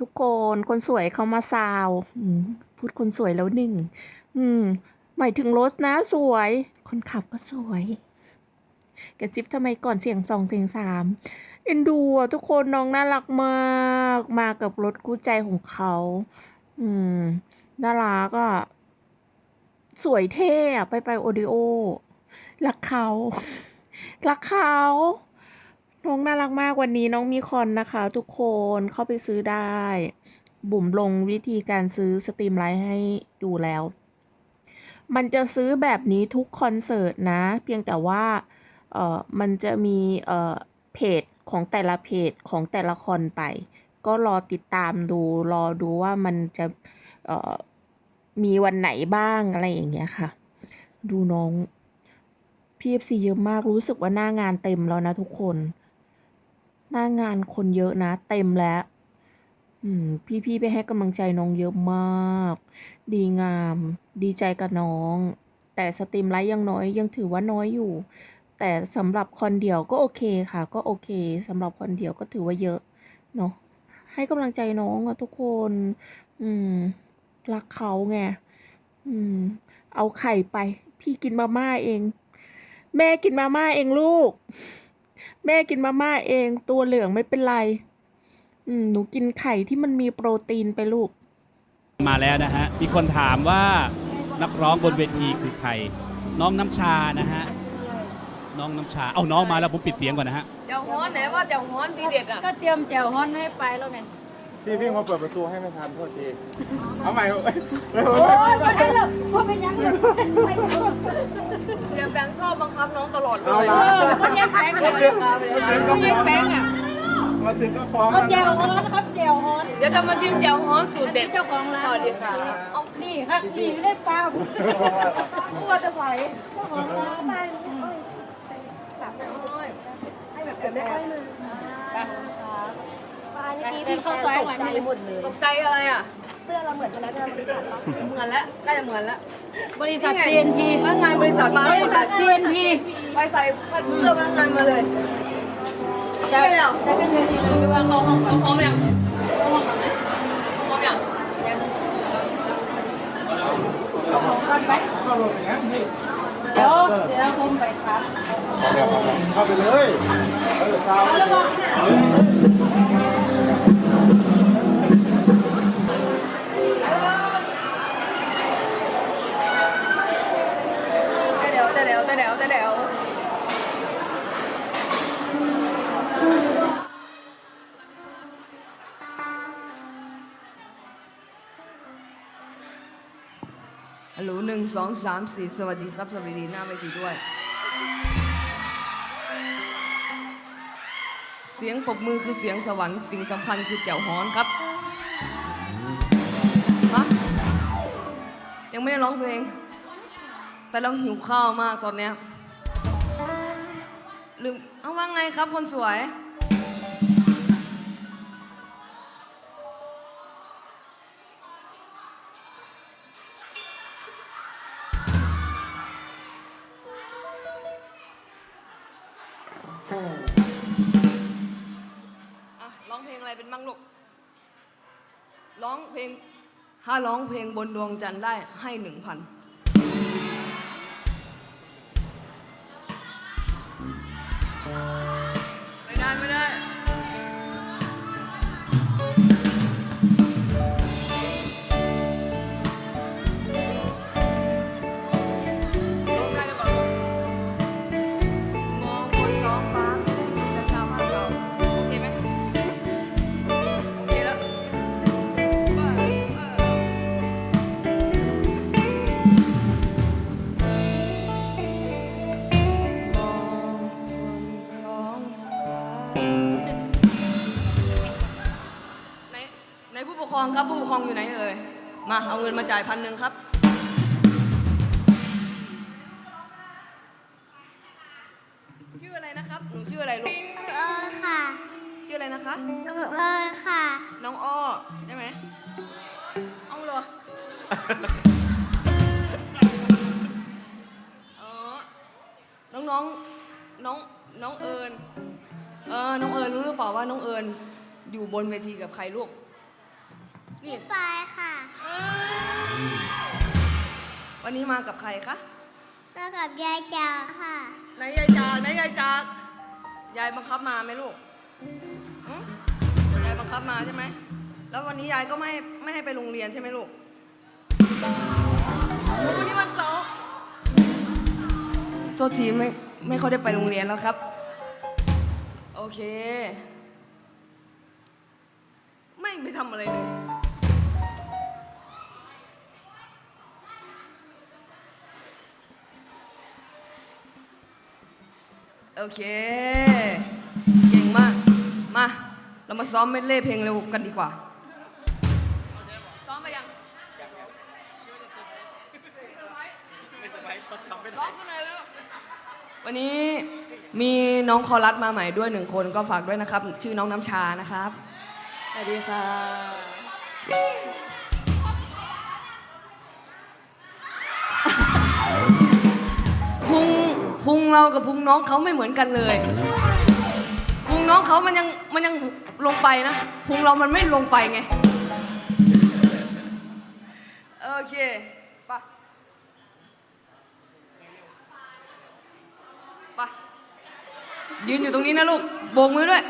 ทุกคนคนสวยเขามาซาวพูดคนสวยแล้วหนึ่งอืมหมายถึงรถนะสวย คนขับก็สวยกระซิบทำไมก่อนเสียงสองเสียงสามเอ็นดูอะทุกคนน้องน่ารักมากมากับรถกู้ใจของเขา อืมน่ารักอะสวยเท่อะไปไปโอดิโอรักเขารักเขา น้องน่ารักมากวันนี้น้องมีคอนนะคะ ทุกคนเข้าไปซื้อได้ บุ๋มลงวิธีการซื้อสตรีมไลท์ให้ดูแล้ว มันจะซื้อแบบนี้ทุกคอนเสิร์ตนะ เพียงแต่ว่าเออมันจะมีเออเพจของแต่ละเพจของแต่ละคอนไป ก็รอติดตามดูรอดูว่ามันจะเออมีวันไหนบ้างอะไรอย่างเงี้ยค่ะ ดูน้อง PFC เยอะมากรู้สึกว่าหน้างานเต็มแล้วนะทุกคน หน้างานคนเยอะนะ เต็มแล้วพี่ๆไปให้กำลังใจน้องเยอะมาก ดีงาม ดีใจกับน้อง แต่สตรีมไลท์ยังน้อยยังถือว่าน้อยอยู่ แต่สำหรับคนเดียวก็โอเคค่ะ ก็โอเคสำหรับคนเดียวก็ถือว่าเยอะเนาะให้กำลังใจน้องอะทุกคน อืม รักเขาไง อืม เอาไข่ไป พี่กินมาม่าเอง แม่กินมาม่าเองลูก แม่กินมาม่าเอง ตัวเหลืองไม่เป็นไร อืมหนูกินไข่ที่มันมีโปรตีนไปลูก มาแล้วนะฮะ มีคนถามว่านักร้องบนเวทีคือใคร น้องน้ำชานะฮะ น้องน้ำชา เอาน้องมาแล้วผมปิดเสียงก่อนนะฮะ เจ้าฮ้อนไหนว่าเจ้าฮ้อนทีเด็ดอะ ก็เตรียมแจ่วฮ้อนให้ไปแล้วไง พี่วิ่งมาเปิดประตูให้ไม่ทันโทษทีเอาใหม่เอ้ยโอ้ยไม่ได้หรอกเพราะเป็นยังเลยไม่รู้เสียแบงค์ชอบบังคับน้องตลอดเลเอายละเออมันยังแบงค์เลยเดี๋ยวครับเดี๋ยวครับมันยังแบงค์อะมาถึงก็ฟ้องก็แจ่วฮ้อนครับแจ่วฮ้อนเดี๋ยวจะมาจิ้มเจ้าฮ้อนสูตรเด็ดเจ้าของร้านสวัสดีค่ะเอานี่ครับนี่ไม่ได้ปลาผู้ว่าจะไผ่เจ้าของร้านให้แบบแบบแบ บเป็นข้าวซอยหวานนี่ตกใจอะไรอะ เสื้อเราเหมือนพนักงานบริษัทเหมือนแล้วน่าจะเหมือนแล้วบริษัท CNT พนักงานบริษัทมาบริษัท CNT ไปใส่เสื้อพนักงานมาเลยจะจะเป็นเวทีเลยว่าเขาห้องพร้อมยังพร้อมยังก่อนไปเข้าลงอย่างนี้พี่เดี๋ยวเดี๋ยวผมไปครับเข้าไปเลยเออซาว ฮัลโหลหนึ่งสองสามสี่สวัสดีครับ สวัสดีหน้าเวทีด้วย เสียงปรบมือคือเสียงสวรรค์สิ่งสำคัญคือแจ่วฮ้อนครับฮะยังไม่ได้ร้องเพลง แต่เราหิวข้าวมากตอนเนี้ยลืมเอาว่าไงครับคนสวย อะร้องเพลงอะไรเป็นมั่งลูก ร้องเพลง ถ้าร้องเพลงบนดวงจันทร์ได้ให้หนึ่งพันไม่ได้ไม่ได้ ครองครับผู้ปกครองอยู่ไหนเอ่ย มาเอาเงินมาจ่ายพันหนึ่งครับ ชื่ออะไรนะครับ หนูชื่ออะไรลูก เออค่ะชื่ออะไรนะคะ เออค่ะ น้องอ้อใช่ไหมเอาเหรอ อ๋อ น้องน้องน้องน้องเอิญเออ น้องเอิญรู้หรือเปล่าว่าน้องเอิญอยู่บนเวทีกับใครลูก นี่ไฟค่ะ วันนี้มากับใครคะมากับยายจ๋าค่ะไหนยายจากไหนยายจากยายบังคับมาไหมลูกหึยายบังคับมาใช่ไหม แล้ววันนี้ยายก็ไม่ไม่ให้ไปโรงเรียนใช่ไหมลูกโอ้วันนี้วันเสาร์โทษทีไม่ไม่ค่อยได้ไปโรงเรียนแล้วครับ โอเค ไม่ไปทำอะไรเลย โอเค เก่งมาก มา เรามาซ้อมเมดเล่เพลงเร็วกันดีกว่า ซ้อมไปยังร้องกันเลยแล้ววันนี้มีน้องคอรัสมาใหม่ด้วยหนึ่งคนก็ฝากด้วยนะครับ ชื่อน้องน้ำชานะครับ สวัสดีค่ะ พุง พุงเรากับพุงน้องเขาไม่เหมือนกันเลย พุงน้องเขามันยังมันยังลงไปนะพุงเรามันไม่ลงไปไงโอเคไปะปะยืนอยู่ตรงนี้นะลูกโบกมือด้วย